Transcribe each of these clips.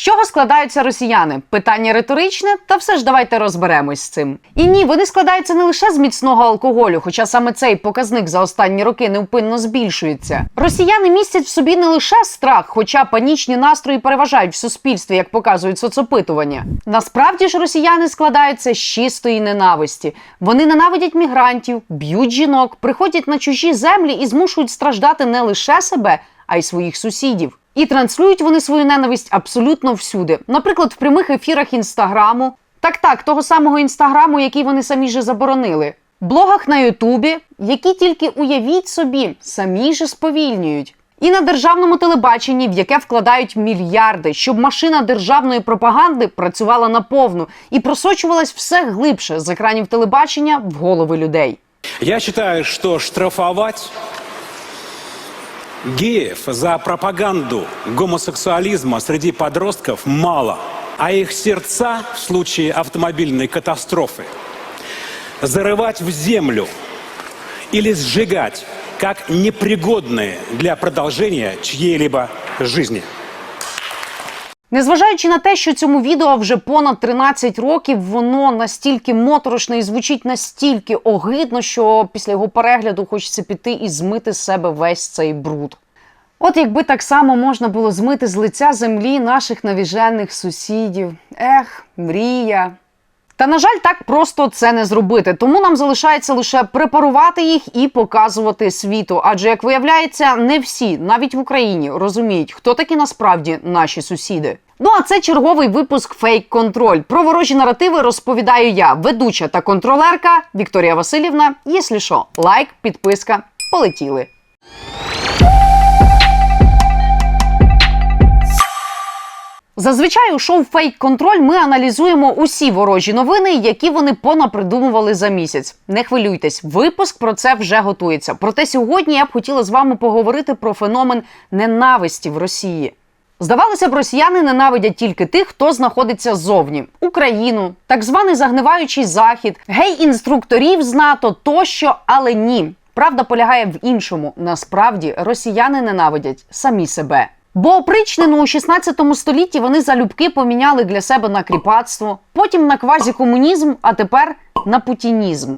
Чого складаються росіяни? Питання риторичне, та все ж давайте розберемось з цим. І ні, вони складаються не лише з міцного алкоголю, хоча саме цей показник за останні роки невпинно збільшується. Росіяни містять в собі не лише страх, хоча панічні настрої переважають в суспільстві, як показують соцопитування. Насправді ж росіяни складаються з чистої ненависті. Вони ненавидять мігрантів, б'ють жінок, приходять на чужі землі і змушують страждати не лише себе, а й своїх сусідів. І транслюють вони свою ненависть абсолютно всюди. Наприклад, в прямих ефірах інстаграму. Так, так, того самого інстаграму, який вони самі же заборонили. Блогах на Ютубі, які тільки уявіть собі, самі же сповільнюють. І на державному телебаченні, в яке вкладають мільярди, щоб машина державної пропаганди працювала наповну і просочувалась все глибше з екранів телебачення в голови людей. Я считаю, что штрафовать геев за пропаганду гомосексуализма среди подростков мало, а их сердца в случае автомобильной катастрофы зарывать в землю или сжигать как непригодные для продолжения чьей-либо жизни. Незважаючи на те, що цьому відео вже понад 13 років, воно настільки моторошне і звучить настільки огидно, що після його перегляду хочеться піти і змити з себе весь цей бруд. От якби так само можна було змити з лиця землі наших навіжених сусідів. Ех, мрія. Та на жаль, так просто це не зробити. Тому нам залишається лише препарувати їх і показувати світу. Адже як виявляється, не всі, навіть в Україні, розуміють, хто такі насправді наші сусіди. Ну а це черговий випуск Фейк Контроль. Про ворожі наративи розповідаю я, ведуча та контролерка Вікторія Васильівна. Єслі що, лайк, підписка, полетіли. Зазвичай у шоу Фейк Контроль ми аналізуємо усі ворожі новини, які вони понапридумували за місяць. Не хвилюйтесь, випуск про це вже готується. Проте сьогодні я б хотіла з вами поговорити про феномен ненависті в Росії. Здавалося б, росіяни ненавидять тільки тих, хто знаходиться ззовні Україну, так званий загниваючий захід, гей-інструкторів з НАТО тощо, але ні. Правда полягає в іншому. Насправді росіяни ненавидять самі себе. Бо опричнену у 16 столітті вони залюбки поміняли для себе на кріпацтво, потім на квазікомунізм, а тепер на путінізм.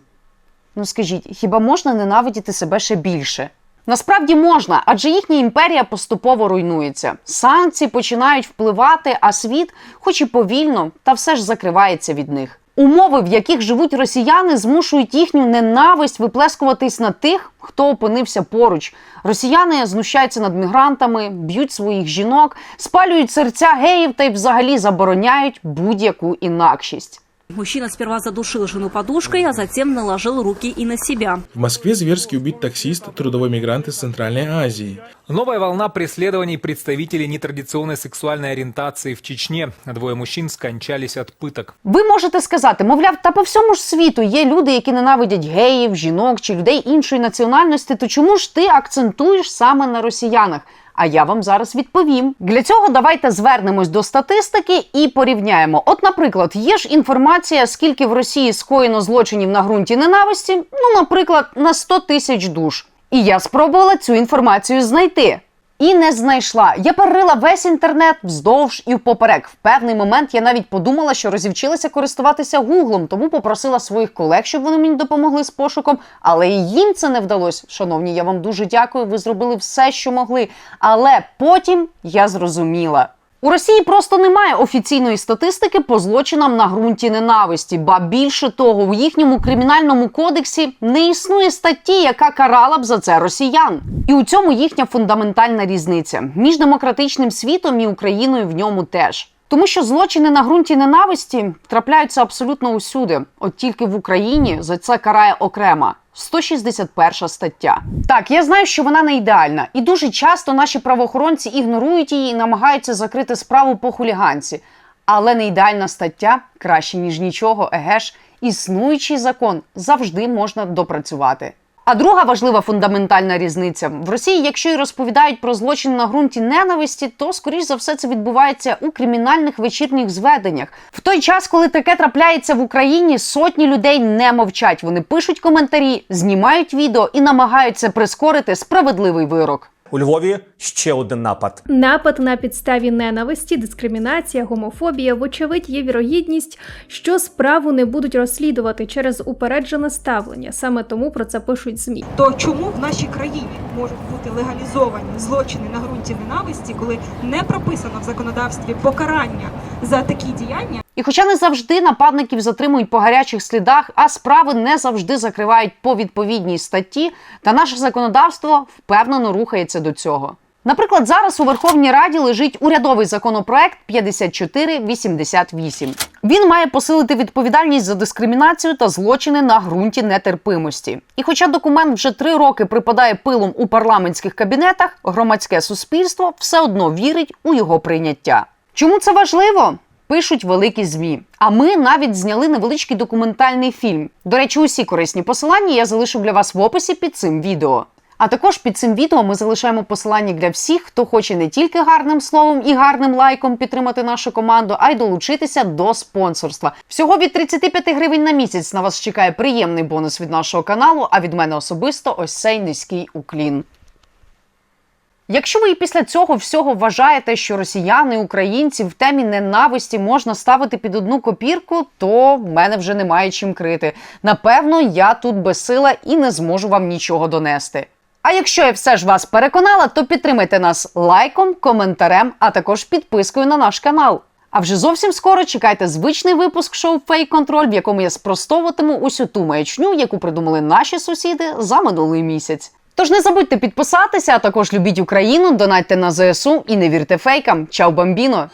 Ну скажіть, хіба можна ненавидіти себе ще більше? Насправді можна, адже їхня імперія поступово руйнується. Санкції починають впливати, а світ, хоч і повільно, та все ж закривається від них. Умови, в яких живуть росіяни, змушують їхню ненависть виплескуватись на тих, хто опинився поруч. Росіяни знущаються над мігрантами, б'ють своїх жінок, спалюють серця геїв та й взагалі забороняють будь-яку інакшість. Мужчина сперва задушил жену подушкой, а затем наложил руки и на себя. В Москве зверски убит таксист, трудовой мигрант из Центральной Азии. Новая волна преследований представителей нетрадиционной сексуальной ориентации в Чечне. Двое мужчин скончались от пыток. Ви можете сказати, мовляв, та по всьому ж світу є люди, які ненавидять геїв, жінок чи людей іншої національності. То чому ж ти акцентуєш саме на росіянах? А я вам зараз відповім. Для цього давайте звернемось до статистики і порівняємо. От, наприклад, є ж інформація, скільки в Росії скоєно злочинів на ґрунті ненависті, ну, наприклад, на 100 тисяч душ. І я спробувала цю інформацію знайти. І не знайшла. Я перерила весь інтернет вздовж і впоперек. В певний момент я навіть подумала, що розівчилася користуватися гуглом, тому попросила своїх колег, щоб вони мені допомогли з пошуком. Але і їм це не вдалося. Шановні, я вам дуже дякую. Ви зробили все, що могли. Але потім я зрозуміла. У Росії просто немає офіційної статистики по злочинам на ґрунті ненависті. Ба більше того, у їхньому кримінальному кодексі не існує статті, яка карала б за це росіян. І у цьому їхня фундаментальна різниця між демократичним світом і Україною в ньому теж. Тому що злочини на ґрунті ненависті трапляються абсолютно усюди. От тільки в Україні за це карає окрема 161 стаття. Так, я знаю, що вона не ідеальна, і дуже часто наші правоохоронці ігнорують її і намагаються закрити справу по хуліганці. Але не ідеальна стаття краще ніж нічого. Еге ж, існуючий закон завжди можна допрацювати. А друга важлива фундаментальна різниця в Росії, якщо й розповідають про злочин на ґрунті ненависті, то скоріш за все це відбувається у кримінальних вечірніх зведеннях. В той час, коли таке трапляється в Україні, сотні людей не мовчать. Вони пишуть коментарі, знімають відео і намагаються прискорити справедливий вирок. У Львові ще один напад. Напад на підставі ненависті, дискримінація, гомофобія, вочевидь, є вірогідність, що справу не будуть розслідувати через упереджене ставлення. Саме тому про це пишуть змі. То чому в нашій країні можуть бути легалізовані злочини на ґрунті ненависті, коли не прописано в законодавстві покарання за такі діяння? І хоча не завжди нападників затримують по гарячих слідах, а справи не завжди закривають по відповідній статті, та наше законодавство впевнено рухається до цього. Наприклад, зараз у Верховній Раді лежить урядовий законопроект 5488. Він має посилити відповідальність за дискримінацію та злочини на ґрунті нетерпимості. І хоча документ вже три роки припадає пилом у парламентських кабінетах, громадське суспільство все одно вірить у його прийняття. Чому це важливо? Пишуть великі змі. А ми навіть зняли невеличкий документальний фільм. До речі, усі корисні посилання я залишу для вас в описі під цим відео. А також під цим відео ми залишаємо посилання для всіх, хто хоче не тільки гарним словом і гарним лайком підтримати нашу команду, а й долучитися до спонсорства. Всього від 35 гривень на місяць на вас чекає приємний бонус від нашого каналу. А від мене особисто ось цей низький уклін. Якщо ви і після цього всього вважаєте, що росіяни українці в темі ненависті можна ставити під одну копірку, то в мене вже немає чим крити. Напевно, я тут безсила і не зможу вам нічого донести. А якщо я все ж вас переконала, то підтримайте нас лайком, коментарем, а також підпискою на наш канал. А вже зовсім скоро чекайте звичний випуск шоу Фейк Контроль, в якому я спростовуватиму усю ту маячню, яку придумали наші сусіди за минулий місяць. Тож не забудьте підписатися, а також любіть Україну, донатьте на ЗСУ і не вірте фейкам. Чао, бамбіно!